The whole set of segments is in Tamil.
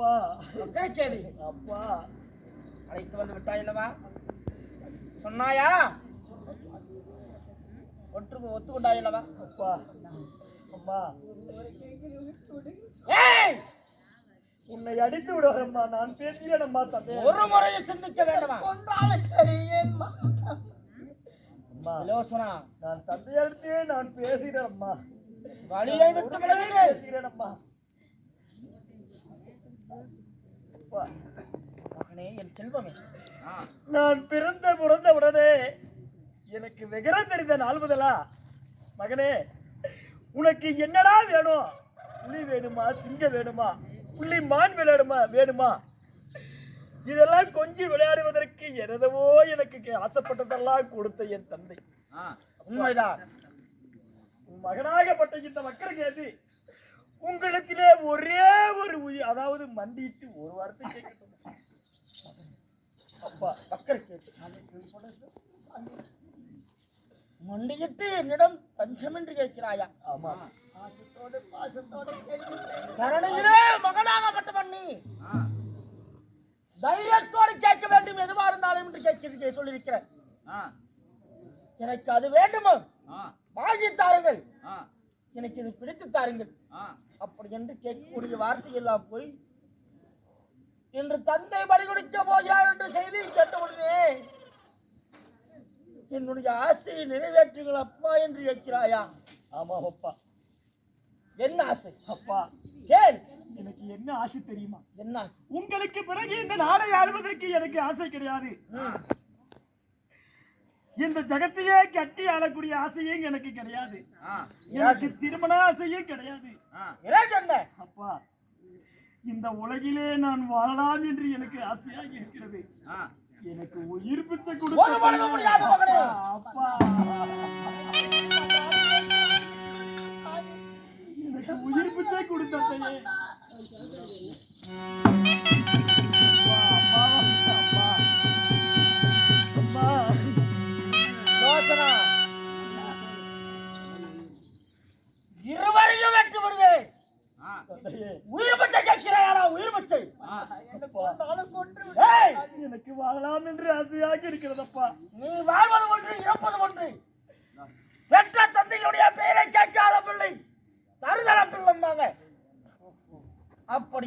அப்பா. கேள்வி அப்பா. அழைத்து வந்து விட்டாய் அல்லவா? சொன்னாயா? ஒற்று ஒத்துக்கொண்டாய் அல்லவா? அப்பா. அம்மா ஏய்! உன்னை அடித்து விடுவாரம்மா நான் பேசுகிறேன் அம்மா தந்தை ஒரு முறையை சிந்திக்க வேண்டுமா? கொன்றாலும் சரி என் மகன் அம்மா யோசனா நான் தந்தையடுத்தே நான் பேசுகிறேன் அம்மா. வழியை விட்டு பேசுகிறேன் அம்மா அப்பா மகனே என் செல்வமே நான் பிறந்த பிறந்த உடனே எனக்கு விகரம் தெரிந்த நாள் முதலா? மகனே உனக்கு என்னடா வேணும்? புலி வேணுமா? சிங்கம் வேணுமா? புள்ளி மான் விளையாடுமா? வேணுமா? இதெல்லாம் கொஞ்சம் விளையாடுவதற்கு எனதவோ எனக்கு ஆசைப்பட்டதெல்லாம் கொடுத்த என் தந்தை. உண்மைதான். மகனாகப்பட்ட இந்த மக்களுக்கு எது உங்களிடத்திலே ஒரே ஒரு உயிர் அதாவது மண்டிட்டு ஒரு வார்த்தை கேட்கட்டும். அப்பா மக்களுக்கு மண்டியிட்டு என்னிடம் பஞ்சமின்றி கேட்கிறாயா? ஆமா. பாசத்தோடு பாசத்தோடு. கரணையிலே மகனாகப்பட்ட பண்ணி தைரியத்தோடு கேட்க வேண்டும் எதுவா இருந்தாலும் என்று கேட்க சொல்லியிருக்கிறேன். எனக்கு அது வேண்டுமோ? வாங்கி தாருங்கள். எனக்கு இது பிடித்து தாருங்கள். அப்படி என்று கேட்கக்கூடிய வார்த்தை எல்லாம் போய் இன்று தந்தை பலி கொடுக்க போகிறார் என்று செய்தி கேட்டவுடனே என்னுடைய ஆசையை நிறைவேற்றுங்கள் அப்பா என்று கேட்கிறாயா? ஆமா அப்பா. என்ன ஆசை? அப்பா. ஏன் எனக்கு என்ன ஆசை தெரியுமா? என்ன உங்களுக்கு பிறகு இந்த நாடை ஆள்வதற்கு எனக்கு ஆசை கிடையாது. இந்த ஜகத்தையே கட்டி ஆளக்கூடிய ஆசையும் எனக்கு கிடையாது. எனக்கு திருமண ஆசையும் கிடையாது. அப்பா இந்த உலகிலே நான் வாழலாம் என்று எனக்கு ஆசையாக இருக்கிறது. எனக்கு உயிர் பிச்சை ஒரு பொழுது முடியாது மகனே. அப்பா.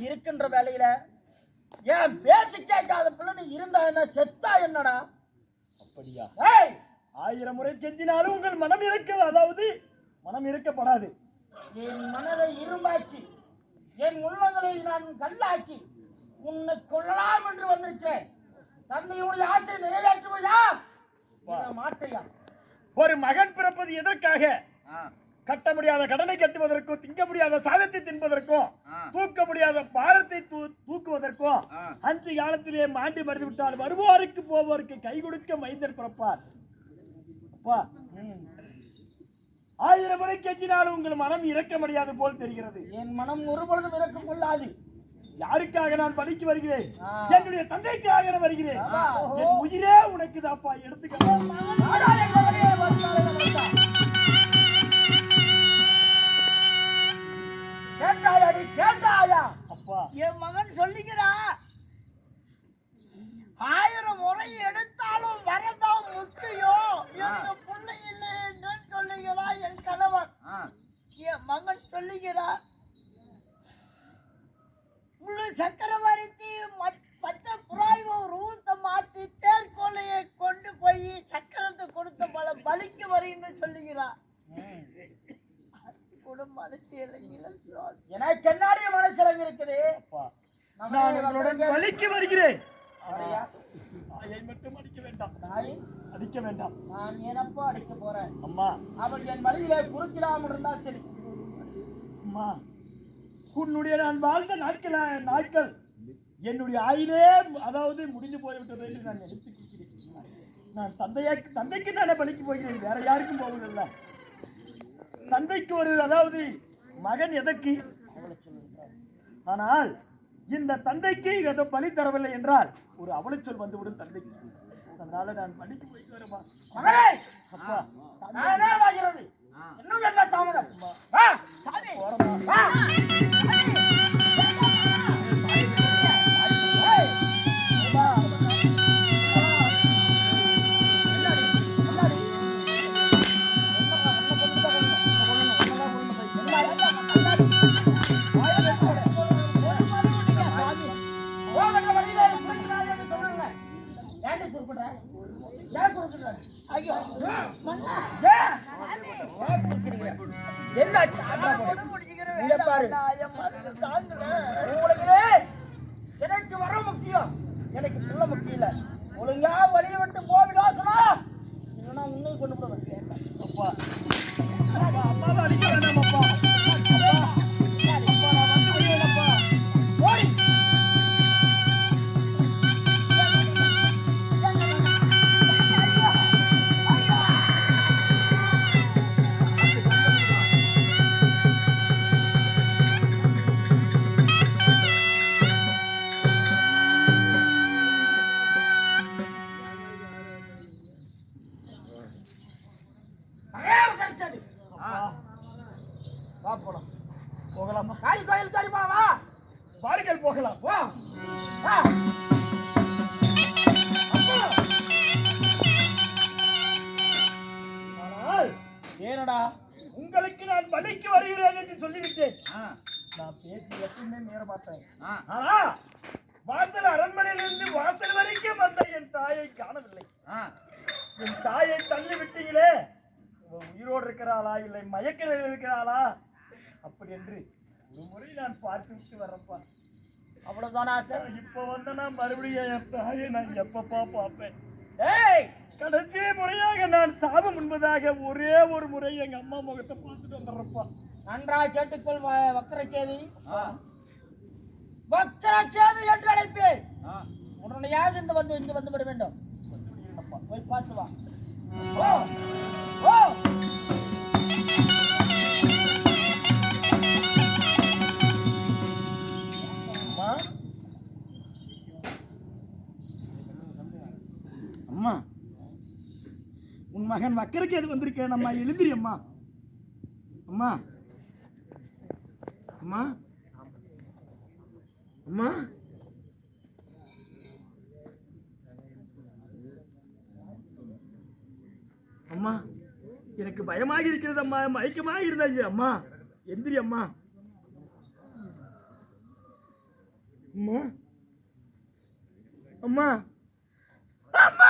அப்படி இருக்கின்ற வேலையில ஏன் பேச்சு கேட்காத பிள்ளை நீ இருந்தா என்ன செத்தா என்னடா? அப்படியா? ஏய்! ஆயிரம் முறை கெஞ்சினாலும் உங்கள் மனம் இருக்க அதாவது மனம் இருக்கப்படாது என் மனதை இரும்பாக்கி என் உள்ளங்களை நான் கல்லாக்கி உன்னை கொள்ளலாம் என்று வந்திருக்கிறேன். தந்தையுடைய ஆசை நிறைவேற்றுவையா மாட்டையா? ஒரு மகன் பிறப்பது எதற்காக? கட்ட முடியாத கடனை கட்டுவதற்கும் திங்க முடியாத சாதத்தை தின்பதற்கும் தூக்க முடியாத பாரத்தை தூ- தூக்குவதற்கும் அந்த காலத்திலே மாண்டி மறைந்து விட்டால் வருவோருக்கு போவோருக்கு கை கொடுக்க மைந்தர் பிறப்பார். அப்பா ஆயிரம் முறை கெஞ்சினாலும் உங்கள் மனம் இறக்க முடியாது போல் தெரிகிறது. என் மனம் ஒரு பொழுதும் இறக்கம் கொள்ளாது. யாருக்காக நான் பலிக்கு வருகிறேன். என்னுடைய தந்தைக்காக நான் வருகிறேன். என் உயிரே உனக்கு தாப்பா எடுத்துக்க கேட்டாயாடி கேட்டாயா? அப்பா. என் மகன் சொல்லுகிறா ஆயிரம் முறை எடுத்தாலும் வரதான் முக்கியம். எனக்கு பிள்ளை இல்லை என்று சொல்லுகிறா என் கணவர். என் மகன் சொல்லுகிறார் முழு சக்கரவர்த்தி பச்சை புறாய் ஒரு ஊர்த்த மாத்தி தேர்கொலையை கொண்டு போய் சக்கரத்தை கொடுத்த பல பலிக்கு வருகின்ற சொல்லுகிறார் கூட எனக்கு என்னாடிய மனசிலங்க இருக்குது நான் உங்களுடன் வருகிறேன். அப்படியா? தாயை மட்டும் அடிக்க வேண்டாம். தாய், அடிக்க வேண்டாம். நான் ஏனப்பா அடிக்க போறேன்? அம்மா. அவள் என் வழியிலே குறுக்கிடாமல் இருந்தா சரி. அம்மா உன்னுடைய நான் வாழ்ந்த நாட்கள் நாட்கள் என்னுடைய ஆயிலே அதாவது முடிந்து போய்விட்டது என்று நான் கொள்கிறேன். நான் தந்தையா தந்தைக்கு தானே பலிக்கு போகிறேன். வேற யாருக்கும் போவதில்லை. தந்தைக்கு ஒரு அதாவது மகன் எதற்கு? ஆனால் இந்த தந்தைக்கு ஏதோ பலி தரவில்லை என்றால் ஒரு அவலச்சொல் வந்துவிடும் தந்தைக்கு. அதனால நான் பலிக்கு போயிட்டு வரமா? அப்பா இன்னும் என்ன தாமதம். போறமா குறுக்குடா ஏன் உங்களுக்கு எனக்கு வர முக்கியம் எனக்கு பிள்ளை முக்கியம் இல்லை ஒழுங்கா வழியை விட்டு போவிடாசனா இல்லைன்னா உன்னையும் கொண்டு போட அப்பா அப்பா அடிக்க வேண்டாம் அப்பா ஏனடா? உங்களுக்கு நான் பலிக்கு வருகிறேன் என்று சொல்லிவிட்டேன். நான் பேசி எப்பவுமே நேர ஆ, ஆனா வாசல் அரண்மனையிலிருந்து வாசல் வரைக்கும் வந்த என் தாயை காணவில்லை. என் தாயை தள்ளி விட்டீங்களே உயிரோடு இருக்கிறாளா இல்லை மயக்க நிலையில் இருக்கிறாளா? அப்படி என்று ஒரு முறை நான் பார்த்து விட்டு வரப்பா. அவ்வளவுதானா சார் இப்ப வந்த நான் மறுபடியும் என் தாயை நான் எப்பப்பா பார்ப்பேன்? ஏய்! கடைசி முறையாக நான் சாபம் முன்பதாக ஒரே ஒரு முறை எங்க அம்மா முகத்தை பார்த்துட்டு வந்துடுறப்பா. நன்றாய் கேட்டுக்கொள் வ- வக்கரச்சேதி. வக்கரச்சேதி என்று அழைப்பேன். உடனடியாக இந்த வந்து இங்கு வந்து விட வேண்டும். போய் பார்த்து வா. ஓ ஓ. மகன் வக்கரைக்கு எது வந்திருக்கேன் அம்மா எழுந்திரி அம்மா. அம்மா. அம்மா. அம்மா. அம்மா எனக்கு பயமாக இருக்கிறது அம்மா. மயக்கமாக இருந்தாச்சு அம்மா. எந்திரி அம்மா. அம்மா. அம்மா. அம்மா.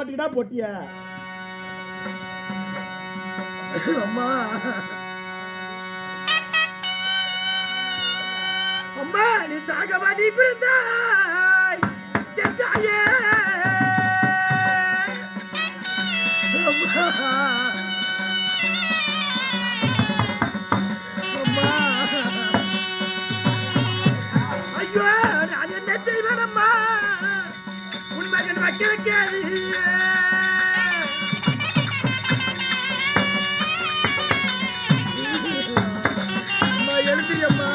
போட்டுக்கிட்டா பொட்டிய? அம்மா. அம்மா நீ சாகவா நீ பிறந்தாய். தாயே. அம்மா. உன் அம்மா எழுதி அம்மா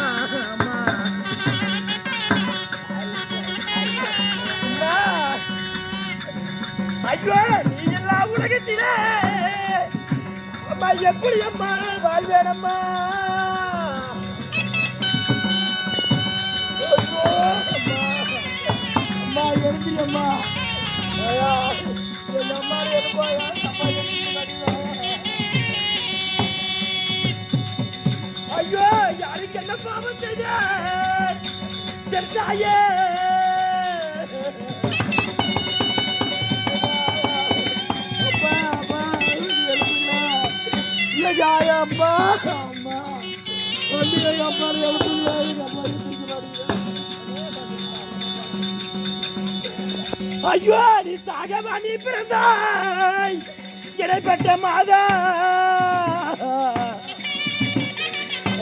ஐயோ நீ எல்லாம் உலகத்திலே அம்மா எப்படி அம்மா வாழ்வேனம்மா அம்மா. ஐயா, என் அம்மா எழுப்பாயா அம்மா எழுதி ஐயோ யாருக்கு என்ன பாவம் செய்த என் தாயே அப்பா, அப்பா, எழுப்புங்க. ஐயா, அப்பா, அம்மா. ஐயோ நீ சாகவா நீ பிறந்தாய். இடைப்பட்ட மாதா.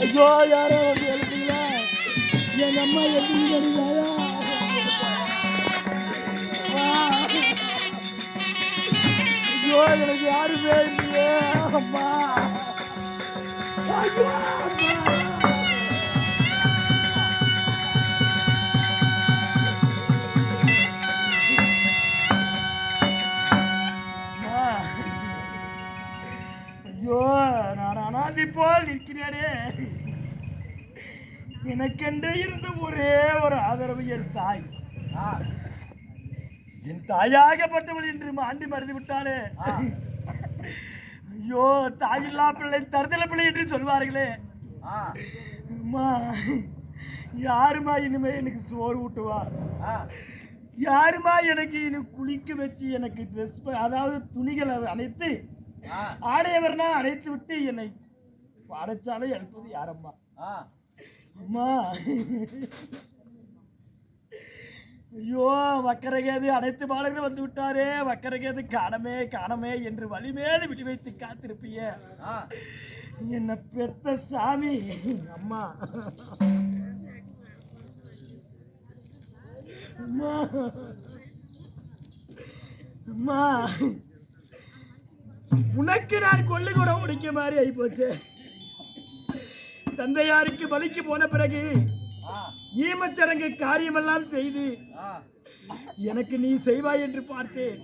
ஐயோ யாரோ வந்து எழுப்பீங்களா என் அம்மா எழுப்புங்க ஐயோ எனக்கு யாருமே இல்லையே. அம்மா. ஐயோ அம்மா. எனக்கென்று இருந்த ஒரே ஒரு ஆதரவு என் தாய். என் தாயாகப்பட்டவள் என்று மாண்டி மறந்து விட்டாளே. ஐயோ தாயில்லா பிள்ளை தருதல பிள்ளை என்று சொல்வார்களே. அம்மா யாருமா இனிமே எனக்கு சோறு ஊட்டுவா? யாருமா எனக்கு இனி குளிக்க வச்சு எனக்கு ட்ரெஸ் அதாவது துணிகளை அணைத்து ஆடையவர்னா அணைத்து விட்டு என்னை அடைச்சாலே எழுப்பது யாரம்மா? ஆ. அம்மா. ஐயோ வக்கரகேது அனைத்து பாலர்களும் வந்து விட்டாரே. வக்கரகேது காணமே காணமே என்று வழி மேலே விழி வைத்து காத்திருப்பிய. என்ன பெத்த சாமி. அம்மா. அம்மா. அம்மா. உனக்கு நான் கொள்ளு கூட உடைக்க மாதிரி ஆயிப்போச்சு. தந்தையாருக்கு பலிக்கு போன பிறகு ஈமச்சடங்கு காரியமெல்லாம் செய்து ஆ. எனக்கு நீ செய்வாய் என்று பார்த்தேன்.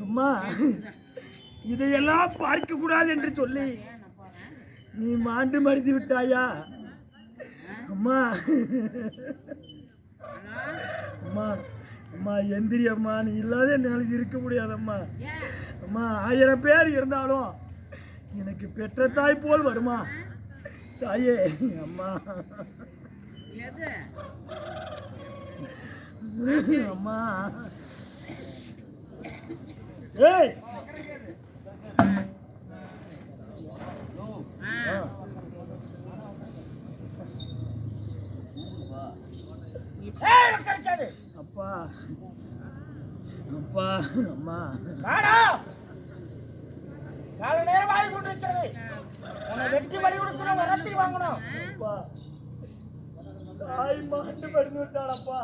அம்மா இதையெல்லாம் பார்க்க கூடாது என்று சொல்லி நீ மாண்டு மறுத்து விட்டாயா? அம்மா அம்மா அம்மா எந்திரி அம்மா நீ இல்லாத என்னால் இருக்க முடியாதம்மா. அம்மா ஆயிரம் பேர் இருந்தாலும் எனக்கு பெற்ற தாய் போல் வருமா? தாயே அம்மா. அம்மா. ஏய். அப்பா. அப்பா அம்மா. வாடா. காலை நேரம் ஆகி கொண்டிருக்கிறது உன்னை வெற்றி பலி கொடுக்கணும் வரத்தி வாங்கணும். தாய் மாண்டு மருந்து விட்டாளப்பா.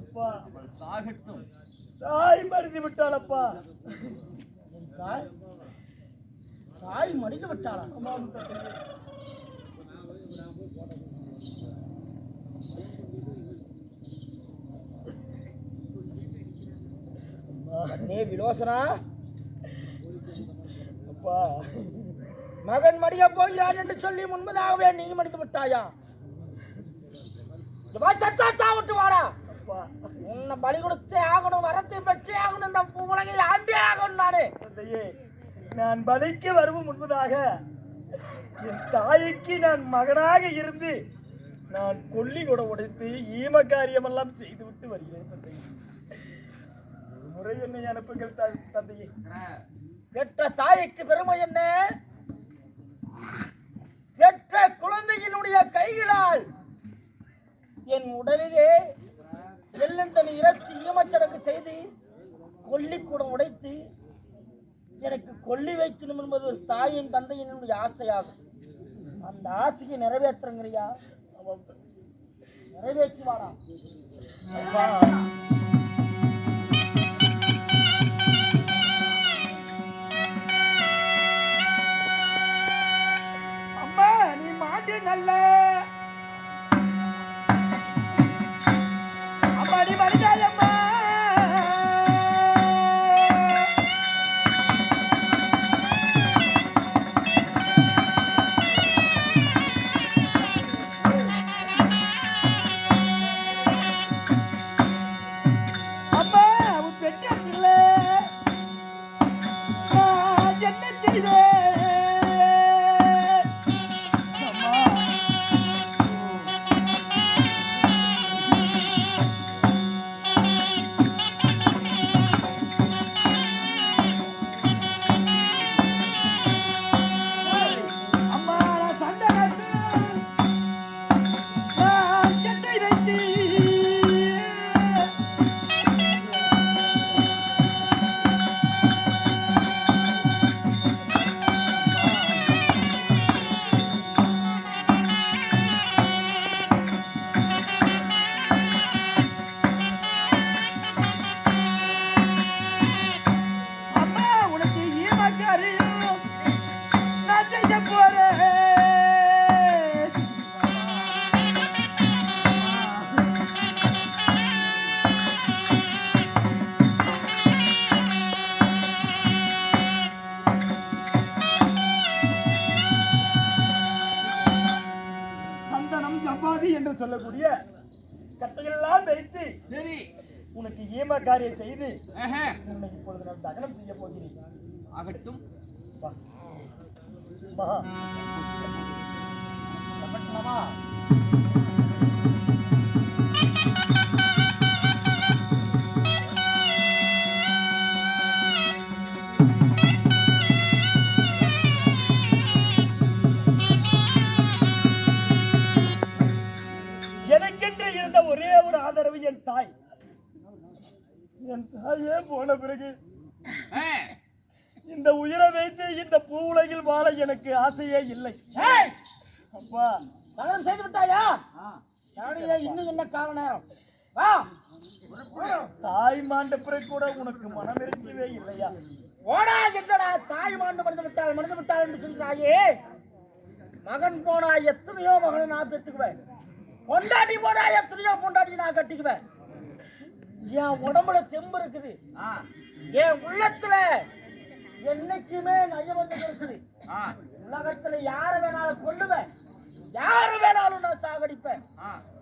அப்பா. சாகட்டும் தாய் மருந்து விட்டாளப்பா. தாய் தாய் மடிந்து விட்டாளா? நீ விலோசனா. அப்பா. மகன் மடிய போகிறான் என்று சொல்லி முன்பதாகவே நீ மடிந்து விட்டாயா? சத்தா சாவிட்டு வாடா. உன்னை பலி கொடுத்தே ஆகணும் வரத்தை பெற்றே ஆகணும் இந்த உலகில் ஆண்டே ஆகணும் நானு. தந்தையே நான் பலிக்கு வரும் முன்பதாக. என் தாய்க்கு நான் மகனாக இருந்து நான் கொல்லி கூட உடைத்து ஈம காரியமெல்லாம் செய்துவிட்டு வருகிறேன் தந்தையே. முறை என்னை அனுப்புங்கள் தந்தையே. பெற்ற தாய்க்கு பெருமை என்ன? பெற்ற குழந்தையினுடைய கைகளால் என் உடலிலே வெள்ளந்தனி இறத்தி ஈமச்சடங்கு செய்து கொல்லிக்கூடம் உடைத்து எனக்கு கொல்லி வைக்கணும் என்பது ஒரு தாயின் தந்தையினுடைய ஆசையாகும். அந்த ஆசையை நிறைவேற்றுங்கிறியா? ஆமாம் உனக்கு ஈமக்காரியை செய்து உன்னை இப்பொழுது நான் தகனம் செய்ய போகிறேன். ஆகட்டும். மகா. என் தாயே போன பிறகு இந்த உயிரை வைத்து இந்த பூ உலகில் வாழ எனக்கு ஆசையே இல்லை. அப்பா. தகனம் செய்து விட்டாயா? இன்னும் என்ன கால நேரம் வா தாய் மாண்ட பிறகு கூட உனக்கு மனம் இருக்கவே இல்லையா? ஓடா என்னடா? தாய் மாண்டு மறந்து விட்டாள் மறந்து விட்டாள் என்று சொல்கிறாயே? மகன் போனா எத்தனையோ மகனை நான் பெற்றுக்குவேன். பொண்டாட்டி போனா எத்தனையோ பொண்டாட்டி நான் கட்டிக்குவேன். என் உடம்புல தெம்பு இருக்குது. என் உள்ளத்துல என்னைக்குமே நயவந்தம் இருக்குது. உலகத்துல யார வேணாலும் கொல்லுவேன். யாரு வேணாலும் நான் சாகடிப்பேன்.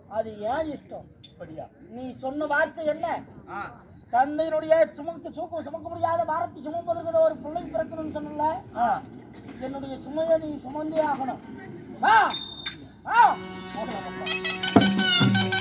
அது ஏன் இஷ்டம்? அப்படியா? நீ சொன்ன வார்த்தை என்ன? தந்தையினுடைய சுமக்கு சுமக்க சுமக்க முடியாத பாரத்தை சுமப்பதற்கு ஒரு பிள்ளை பிறக்கணும்னு சொன்னல ஆ. என்னுடைய சுமையை நீ சுமந்தே ஆகணும். போகலாம், போகலாம்.